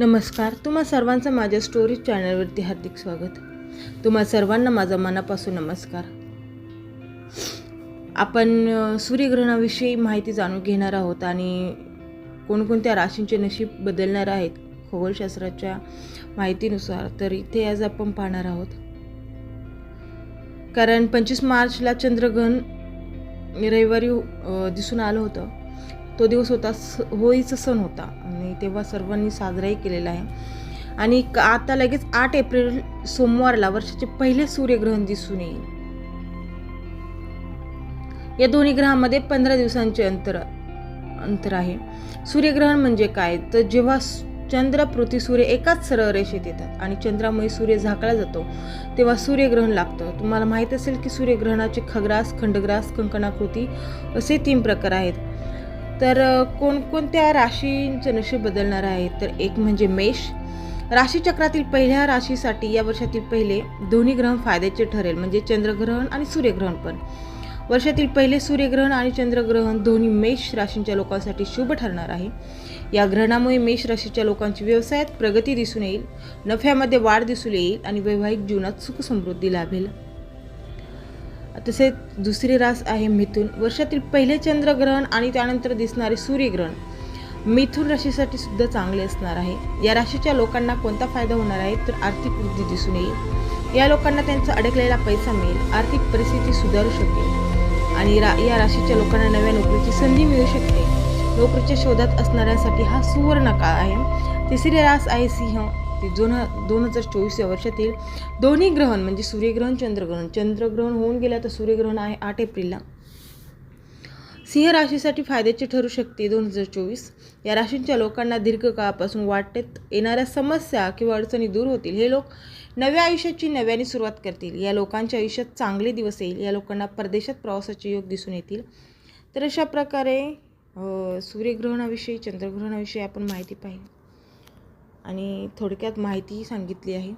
नमस्कार तुम्हा सर्वांचं माझ्या स्टोरी चॅनलवरती हार्दिक स्वागत. तुम्हा सर्वांना माझा मनापासून नमस्कार. आपण सूर्यग्रहणाविषयी माहिती जाणून घेणार आहोत आणि कोणकोणत्या राशींचे नशीब बदलणार आहेत खगोलशास्त्राच्या माहितीनुसार तर इथे आज आपण पाहणार आहोत. कारण पंचवीस मार्चला चंद्रग्रहण रविवारी दिसून आलं होतं. तो दिवस होता स होळीचा सण होता. आणि तेव्हा सर्वांनी साजराही केलेला आहे. आणि क- आता लगेच आठ एप्रिल सोमवारला वर्षाचे पहिले सूर्यग्रहण दिसून येईल. या दोन्ही ग्रहामध्ये पंधरा दिवसांचे अंतर अंतर आहे. सूर्यग्रहण म्हणजे काय? तर जेव्हा चंद्र पृथ्वी सूर्य एकाच सरळ रेषेत येतात आणि चंद्रामुळे सूर्य झाकला जातो तेव्हा सूर्यग्रहण लागतं. तुम्हाला माहीत असेल की सूर्यग्रहणाचे खग्रास खंडग्रास कंकणाकृती असे तीन प्रकार आहेत. तर कोणकोणत्या राशींचं नशीब बदलणार आहे? तर एक म्हणजे मेष. राशीचक्रातील पहिल्या राशीसाठी या वर्षातील पहिले दोन्ही ग्रहण फायद्याचे ठरेल म्हणजे चंद्रग्रहण आणि सूर्यग्रहण पण. वर्षातील पहिले सूर्यग्रहण आणि चंद्रग्रहण दोन्ही मेष राशींच्या लोकांसाठी शुभ ठरणार आहे. या ग्रहणामुळे मेष राशीच्या लोकांची व्यवसायात प्रगती दिसून येईल नफ्यामध्ये वाढ दिसून येईल आणि वैवाहिक जीवनात सुख समृद्धी लाभेल. तसेच दुसरी रास आहे मिथुन. वर्षातील पहिले चंद्रग्रहण आणि त्यानंतर दिसणारे सूर्यग्रहण. मिथुन राशीसाठी सुद्धा चांगले असणार आहे. या राशीच्या लोकांना कोणता फायदा होणार आहे तर आर्थिक वृद्धी दिसून येईल. या लोकांना त्यांचा अडकलेला पैसा मिळेल. आर्थिक परिस्थिती सुधारू शकेल. आणि रा या राशीच्या लोकांना नव्या नोकरीची संधी मिळू शकते. नोकरीच्या शोधात असणाऱ्यासाठी हा सुवर्ण काळ आहे. तिसरी रास आहे सिंह. ती दोन दोन हजार चोवीस या वर्षातील दोन्ही ग्रहण म्हणजे सूर्यग्रहण चंद्रग्रहण. चंद्रग्रहण होऊन गेलं तर सूर्यग्रहण आहे आठ एप्रिलला. सिंह राशीसाठी फायद्याचे ठरू शकते दोन हजार चोवीस. या राशींच्या लोकांना दीर्घकाळापासून वाटेत येणाऱ्या समस्या किंवा अडचणी दूर होतील. हे लोक नव्या आयुष्याची नव्याने सुरुवात करतील. या लोकांच्या आयुष्यात चांगले दिवस येईल. या लोकांना परदेशात प्रवासाचे योग दिसून येतील. तर अशा प्रकारे सूर्यग्रहणाविषयी चंद्रग्रहणाविषयी आपण माहिती पाहिली. आणि थोडक्यात माहितीही सांगितली आहे.